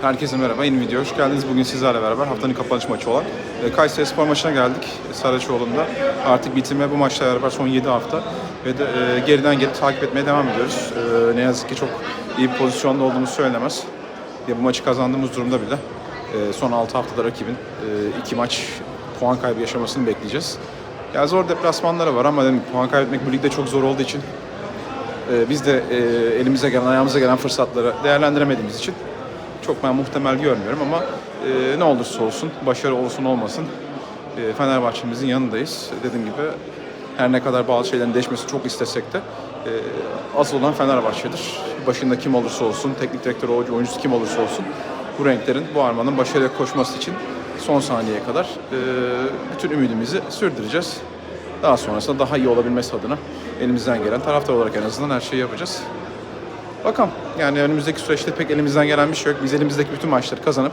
Herkese merhaba, yeni video hoş geldiniz. Bugün sizlerle beraber haftanın kapanış maçı olan e, Kayseri Spor maçına geldik. Saraçoğlu'nda artık bitime bu maçla beraber son 7 hafta ve de e, geriden geri takip etmeye devam ediyoruz. E, ne yazık ki çok iyi bir pozisyonda olduğumuz söylenemez. Ya bu maçı kazandığımız durumda bile e, son 6 haftada rakibin 2 maç puan kaybı yaşamasını bekleyeceğiz. Ya zor deplasmanları var ama dedim, puan kaybetmek bu ligde çok zor olduğu için e, biz de e, elimize gelen, ayağımıza gelen fırsatları değerlendiremediğimiz için çok ben muhtemel görmüyorum ama e, ne olursa olsun, başarı olsun olmasın e, Fenerbahçe'mizin yanındayız. Dediğim gibi her ne kadar bazı şeylerin değişmesi çok istesek de e, asıl olan Fenerbahçe'dir. Başında kim olursa olsun, teknik direktör, oyuncu, oyuncusu kim olursa olsun bu renklerin, bu armanın başarıya koşması için son saniyeye kadar e, bütün ümidimizi sürdüreceğiz. Daha sonrasında daha iyi olabilmesi adına elimizden gelen taraftar olarak en azından her şeyi yapacağız. Bakalım. Yani önümüzdeki süreçte pek elimizden gelen bir şey yok. Biz elimizdeki bütün maçları kazanıp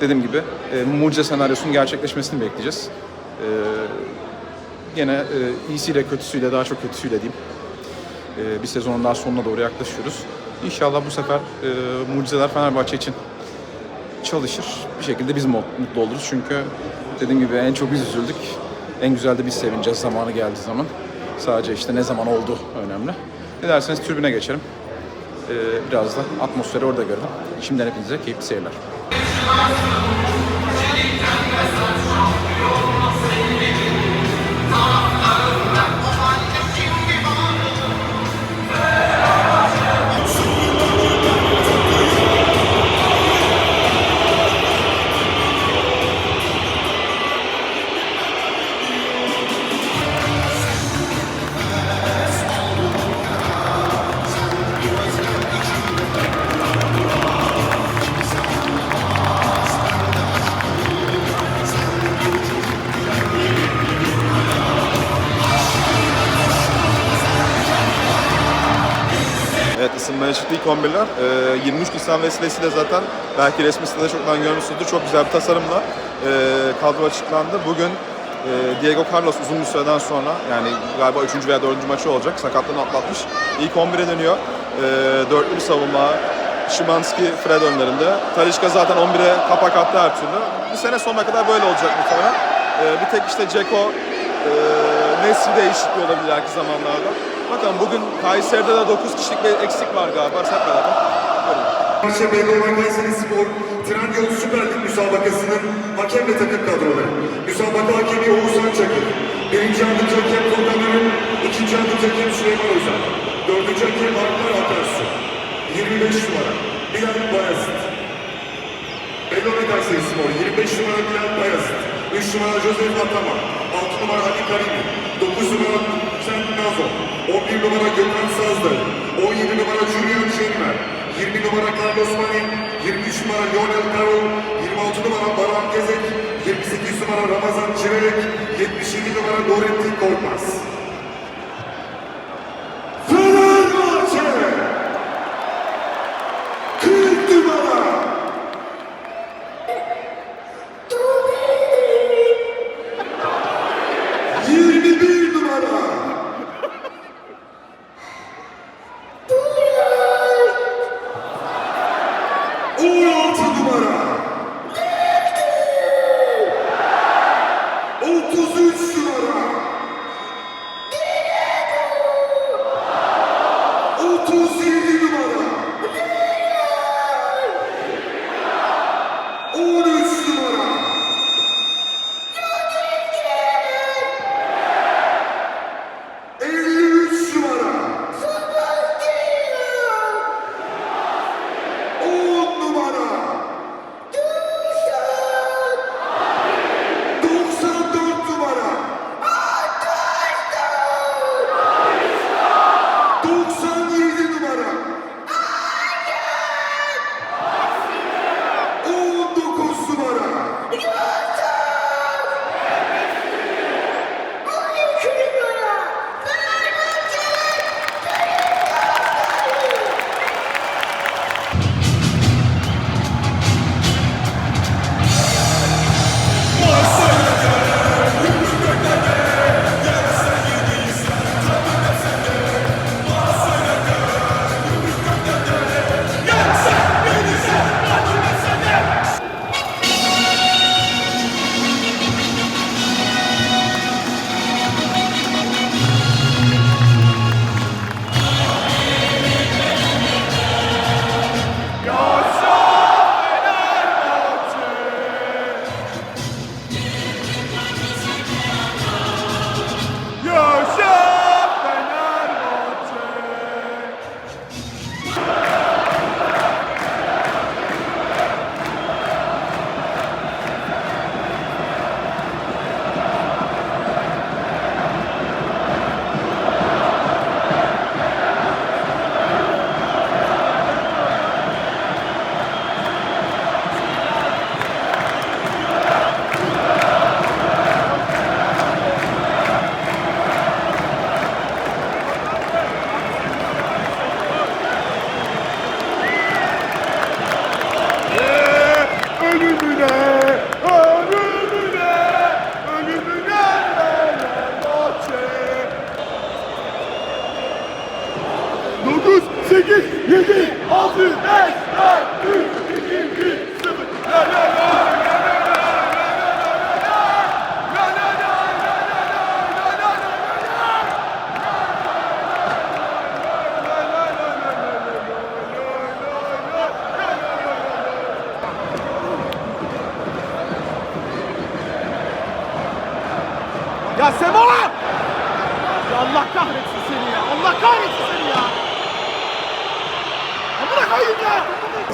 dediğim gibi e, mucize senaryosunun gerçekleşmesini bekleyeceğiz. E, gene e, iyisiyle kötüsüyle daha çok kötüsüyle diyeyim. E, bir sezonun daha sonuna doğru yaklaşıyoruz. İnşallah bu sefer e, mucizeler Fenerbahçe için çalışır. Bir şekilde biz mut- mutlu oluruz. Çünkü dediğim gibi en çok biz üzüldük. En güzel de biz sevineceğiz zamanı geldiği zaman. Sadece işte ne zaman oldu önemli. Dilerseniz tribüne geçelim. Ee, biraz da atmosferi orada görelim. Şimdiden hepinize keyifli seyirler. Isınmaya çıktı ilk 11'ler. Ee, 23 Nisan vesilesiyle zaten belki resmi sitede çoktan görmüşsünüzdür. Çok güzel bir tasarımla e, kadro açıklandı. Bugün e, Diego Carlos uzun bir süreden sonra yani galiba 3. veya 4. maçı olacak. Sakatlığını atlatmış. İlk 11'e dönüyor. E, dörtlü bir savunma. Şimanski, Fred önlerinde. Talişka zaten 11'e kapak attı her türlü. Bu sene sonuna kadar böyle olacak muhtemelen. E, bir tek işte Ceko, e, Nesri değişikliği olabilir belki zamanlarda. Bakalım bugün Kayseri'de de 9 kişilik bir eksik var galiba. Hep beraber. Beyoğlu Kayseri Spor Trendyol Süper Lig müsabakasının hakem ve takım kadroları. Müsabaka hakemi Oğuzhan Çakır. Birinci adım hakem Volkan Ürün. ikinci adım hakem Süleyman Özel. Dördüncü hakem Alpar Akarsu. 25 numara Bilal Bayazıt. Beyoğlu Kayseri Spor 25 numara Bilal Bayazıt. 3 numara Joseph Atama. 6 numara Ali Karimi. 9 numara Hüseyin Nazo. 11 numara Gökhan Sazlı. 17 numara Julian Şenmer. 20 numara Carlos Mani, 23 numara Lionel Carroll, 26 numara Baran Gezek, 28 numara Ramazan Çivelek, 77 numara Nurettin Korkmaz.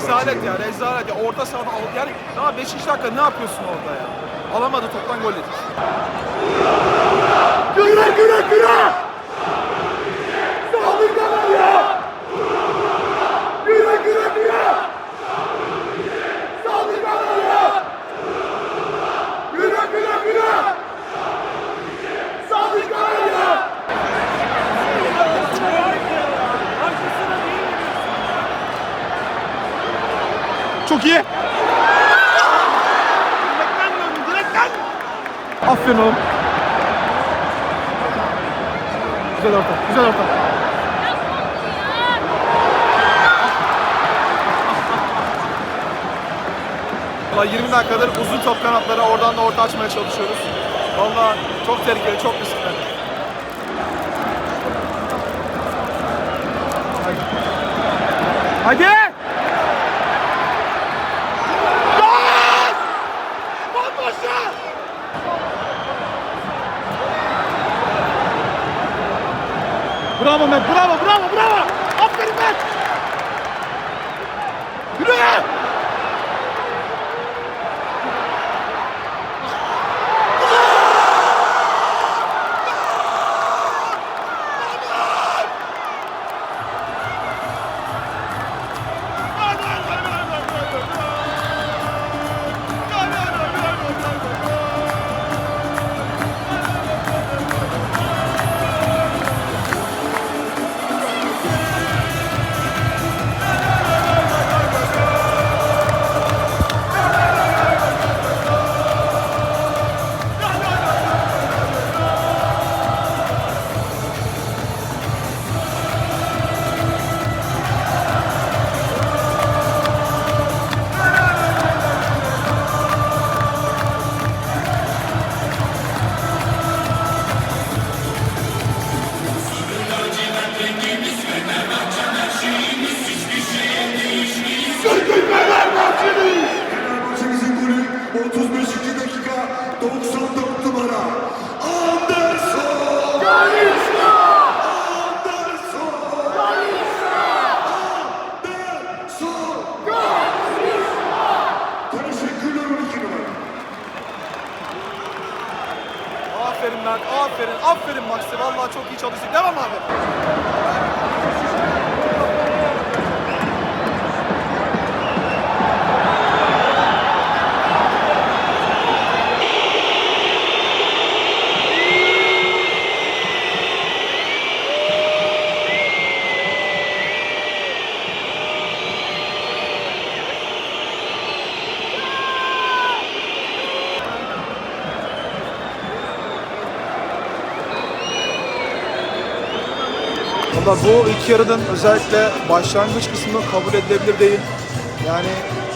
Rezalet ya rezalet ya. Orta sahada al. Yani daha 5. dakika ne yapıyorsun orada ya? Alamadı toptan gol yedik. Güre güre güre! Saldırganlar ya! Güre güre güre! Saldırganlar ya! Güre güre güre! Saldırganlar ya! Çok iyi. Direkten döndü, direkten. Aferin oğlum. Güzel orta, güzel orta. Valla 20 dakikadır uzun top kanatlara oradan da orta açmaya çalışıyoruz. Valla çok tehlikeli, çok riskli. Hadi. Valla bu ilk yarının özellikle başlangıç kısmı kabul edilebilir değil. Yani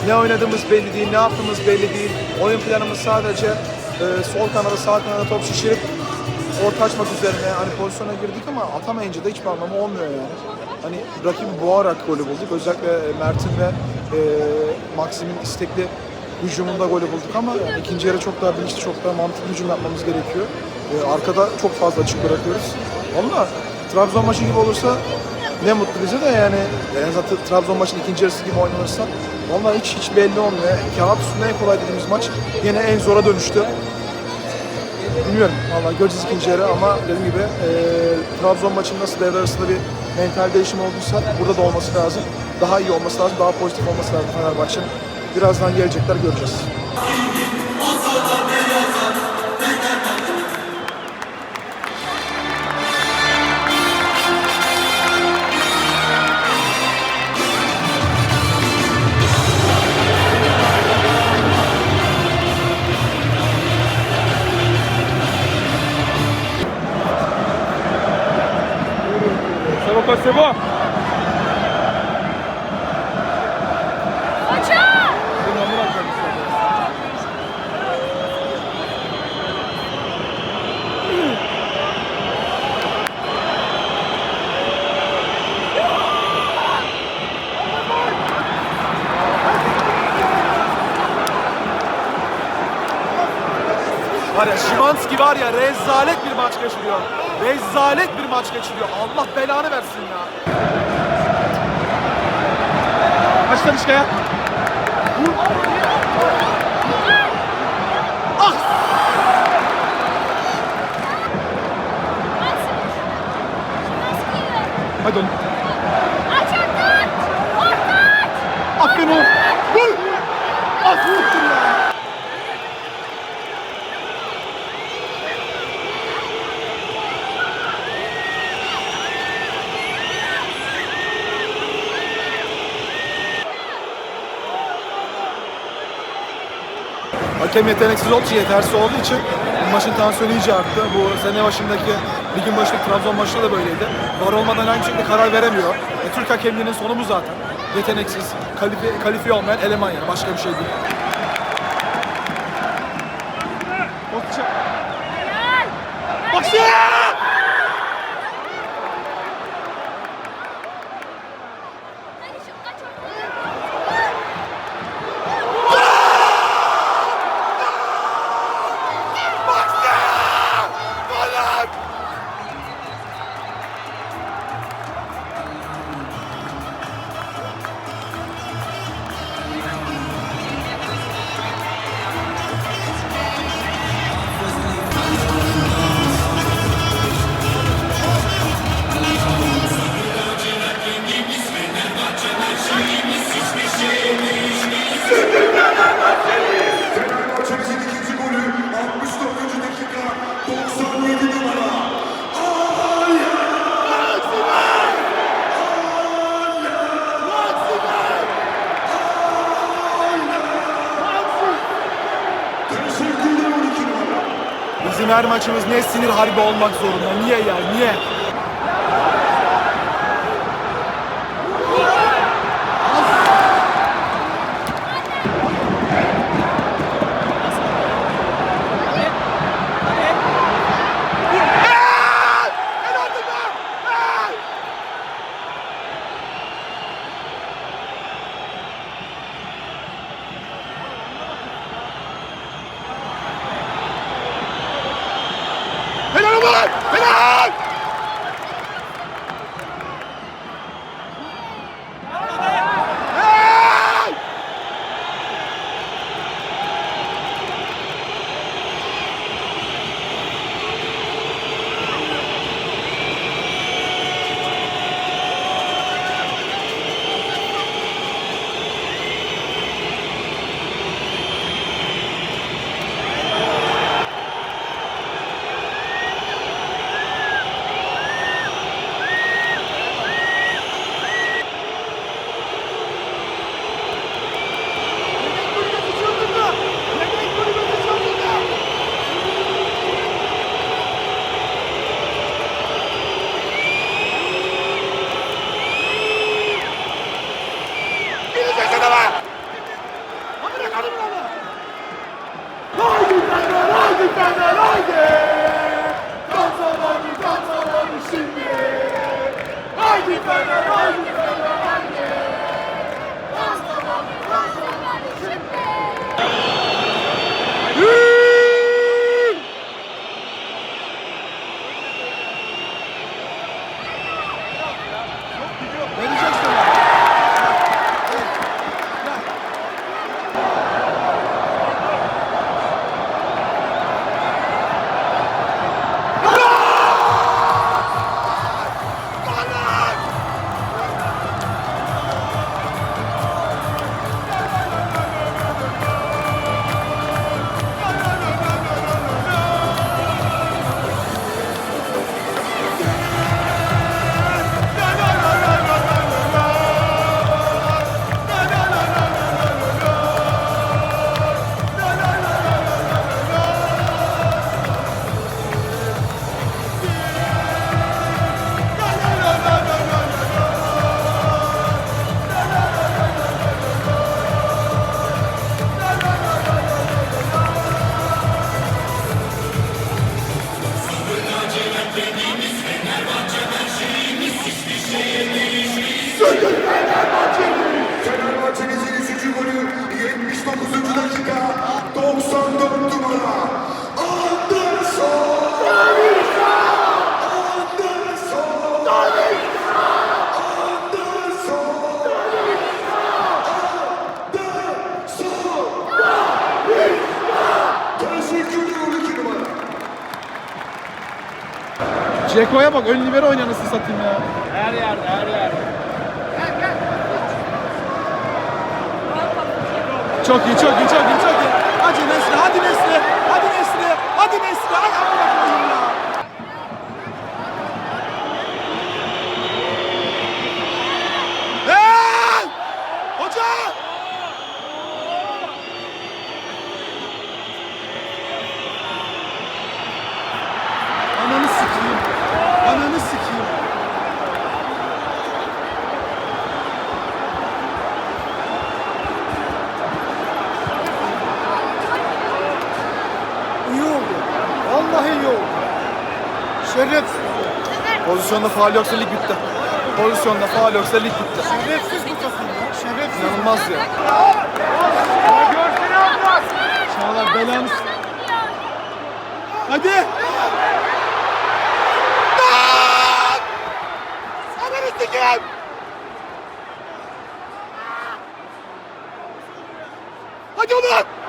ne oynadığımız belli değil, ne yaptığımız belli değil. Oyun planımız sadece e, sol kanada sağ kanada top şişirip orta açmak üzerine hani pozisyona girdik ama atamayınca da hiçbir anlamı olmuyor yani. Hani rakibi boğarak golü bulduk. Özellikle Mert'in ve e, Maxim'in istekli hücumunda golü bulduk ama yani ikinci yarı çok daha bilinçli, çok daha mantıklı hücum yapmamız gerekiyor. E, arkada çok fazla açık bırakıyoruz. Valla Trabzon maçı gibi olursa ne mutlu bize de yani en azından Trabzon maçının ikinci yarısı gibi oynanırsa Valla hiç hiç belli olmuyor. Kağıt üstünde en kolay dediğimiz maç yine en zora dönüştü. Bilmiyorum valla göreceğiz ikinci yarı ama dediğim gibi e, Trabzon maçının nasıl devre arasında bir mental değişim olduysa burada da olması lazım. Daha iyi olması lazım, daha pozitif olması lazım Fenerbahçe'nin. Birazdan gelecekler göreceğiz. Şimanski var ya rezalet bir maç geçiriyor. Rezalet bir maç geçiriyor. Allah belanı versin ya. Kaç Talişka'ya? Ah! Hadi oğlum. Hakem yeteneksiz olduğu yetersiz olduğu için maçın tansiyonu iyice arttı. Bu sene başındaki ligin başındaki Trabzon maçında da böyleydi. Var olmadan aynı şekilde karar veremiyor. E, Türk hakemliğinin sonu bu zaten. Yeteneksiz, kalifiye, kalifiye olmayan eleman yani. Başka bir şey değil. Başla! Her maçımız ne sinir harbi olmak zorunda. Niye ya? Niye? Ceko'ya bak ön libero oynuyor nasıl satayım ya. Her yerde, her yerde. Çok iyi, çok iyi, çok iyi, çok iyi. Hadi Nesli, hadi Nesli, hadi Nesli, hadi Nesli, hadi amına koyayım ya. Hey! Hoca! Ananı sikeyim. Ananı sikeyim. İyi oldu. Vallahi iyi oldu. Şerefsiz. Pozisyonda faal yoksa lig bitti. Pozisyonda faal yoksa lig bitti. Şerefsiz bu takım ya. Şerefsiz. İnanılmaz ya. Çağlar belanı Hadi. Ananı sikeyim. Hadi oğlum.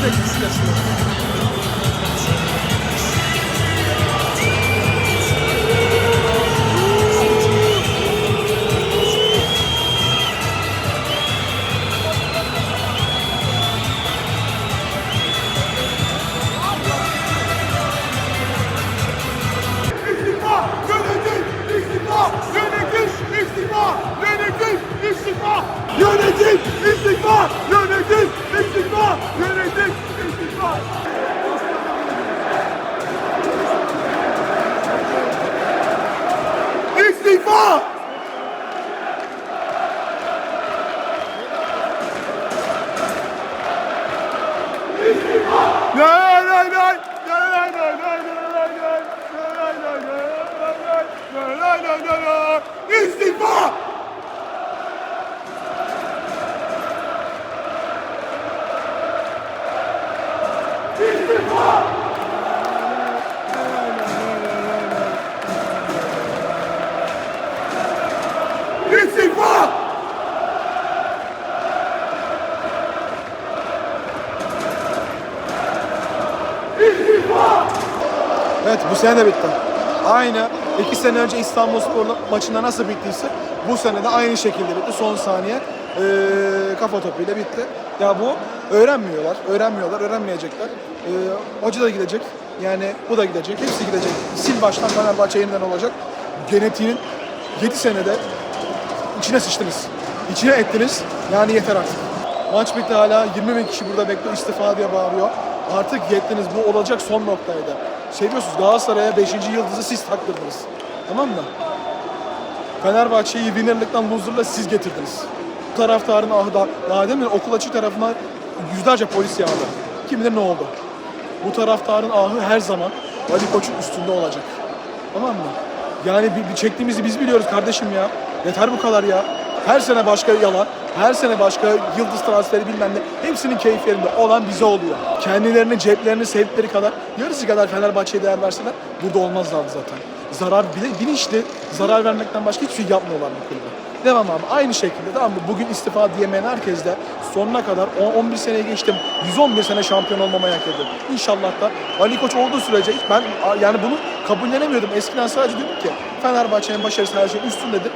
最不适的是。Evet bu sene de bitti. Aynı iki sene önce İstanbulspor maçında nasıl bittiyse bu sene de aynı şekilde bitti. Son saniye eee, kafa topuyla bitti. Ya bu öğrenmiyorlar, öğrenmiyorlar, öğrenmeyecekler. Eee hoca da gidecek. Yani bu da gidecek. Hepsi gidecek. Sil baştan Fenerbahçe yeniden olacak. Genetiğinin 7 senede içine sıçtınız. İçine ettiniz. Yani yeter artık. Maç bitti hala 20 bin kişi burada bekliyor istifa diye bağırıyor. Artık yettiniz bu olacak son noktaydı. Seviyorsunuz Galatasaray'a 5. yıldızı siz taktırdınız. Tamam mı? Fenerbahçe'yi winnerlıktan loser'la siz getirdiniz. Bu taraftarın ahı da, daha demin okul açı tarafına yüzlerce polis yağdı. Kim bilir ne oldu. Bu taraftarın ahı her zaman Ali Koç'un üstünde olacak. Tamam mı? Yani bir, bir çektiğimizi biz biliyoruz kardeşim ya. Yeter bu kadar ya. Her sene başka yalan, her sene başka yıldız transferi bilmem ne. Hepsinin keyiflerinde olan bize oluyor. Kendilerini, ceplerini sevdikleri kadar, yarısı kadar Fenerbahçe'ye değer verseler burada olmazlardı zaten. zarar bile bilinçli zarar vermekten başka hiçbir şey yapmıyorlar bu kulübe. Devam abi. Aynı şekilde tamam mı? Bugün istifa diyemeyen herkes de sonuna kadar o 11 seneye geçtim. 111 sene şampiyon olmamayı hak ediyor. İnşallah da Ali Koç olduğu sürece ben yani bunu kabullenemiyordum. Eskiden sadece diyordum ki Fenerbahçe'nin başarısı her şeyin üstündedir.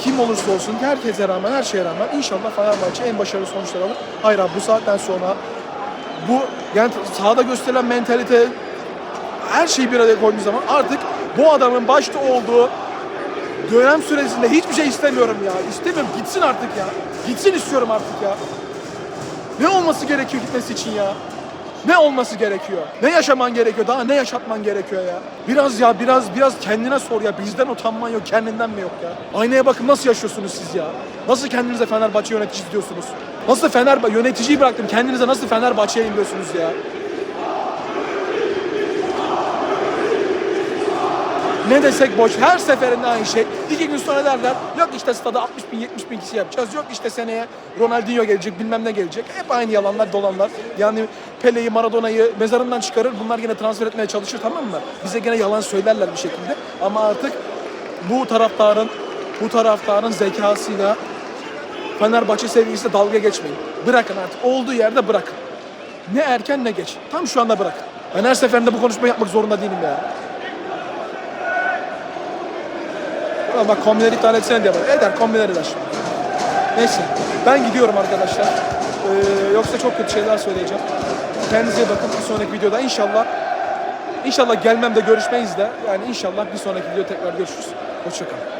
Kim olursa olsun herkese rağmen her şeye rağmen inşallah Fenerbahçe en başarılı sonuçlar alır. Hayır abi bu saatten sonra bu yani sahada gösterilen mentalite her şeyi bir araya koyduğu zaman artık bu adamın başta olduğu dönem süresinde hiçbir şey istemiyorum ya. İstemiyorum. Gitsin artık ya. Gitsin istiyorum artık ya. Ne olması gerekiyor gitmesi için ya? Ne olması gerekiyor? Ne yaşaman gerekiyor? Daha ne yaşatman gerekiyor ya? Biraz ya biraz biraz kendine sor ya. Bizden utanman yok, kendinden mi yok ya? Aynaya bakın nasıl yaşıyorsunuz siz ya? Nasıl kendinize Fenerbahçe yöneticisi diyorsunuz? Nasıl Fenerbahçe yöneticiyi bıraktım kendinize nasıl Fenerbahçe'ye diyorsunuz ya? Ne desek boş. Her seferinde aynı şey. İki gün sonra derler yok işte stada 60 bin 70 bin kişi yapacağız. Yok işte seneye Ronaldinho gelecek bilmem ne gelecek. Hep aynı yalanlar dolanlar. Yani Pele'yi Maradona'yı mezarından çıkarır. Bunlar yine transfer etmeye çalışır tamam mı? Bize gene yalan söylerler bir şekilde. Ama artık bu taraftarın bu taraftarın zekasıyla Fenerbahçe sevgisiyle dalga geçmeyin. Bırakın artık. Olduğu yerde bırakın. Ne erken ne geç. Tam şu anda bırakın. Ben her seferinde bu konuşmayı yapmak zorunda değilim ya. Ulan bak kombileri iptal etsene diye bak. Eder kombileri eder. Neyse. Ben gidiyorum arkadaşlar. Ee, yoksa çok kötü şeyler söyleyeceğim. Kendinize bakın. Bir sonraki videoda inşallah İnşallah gelmem de görüşmeyiz de. Yani inşallah bir sonraki videoda tekrar görüşürüz. Hoşçakalın.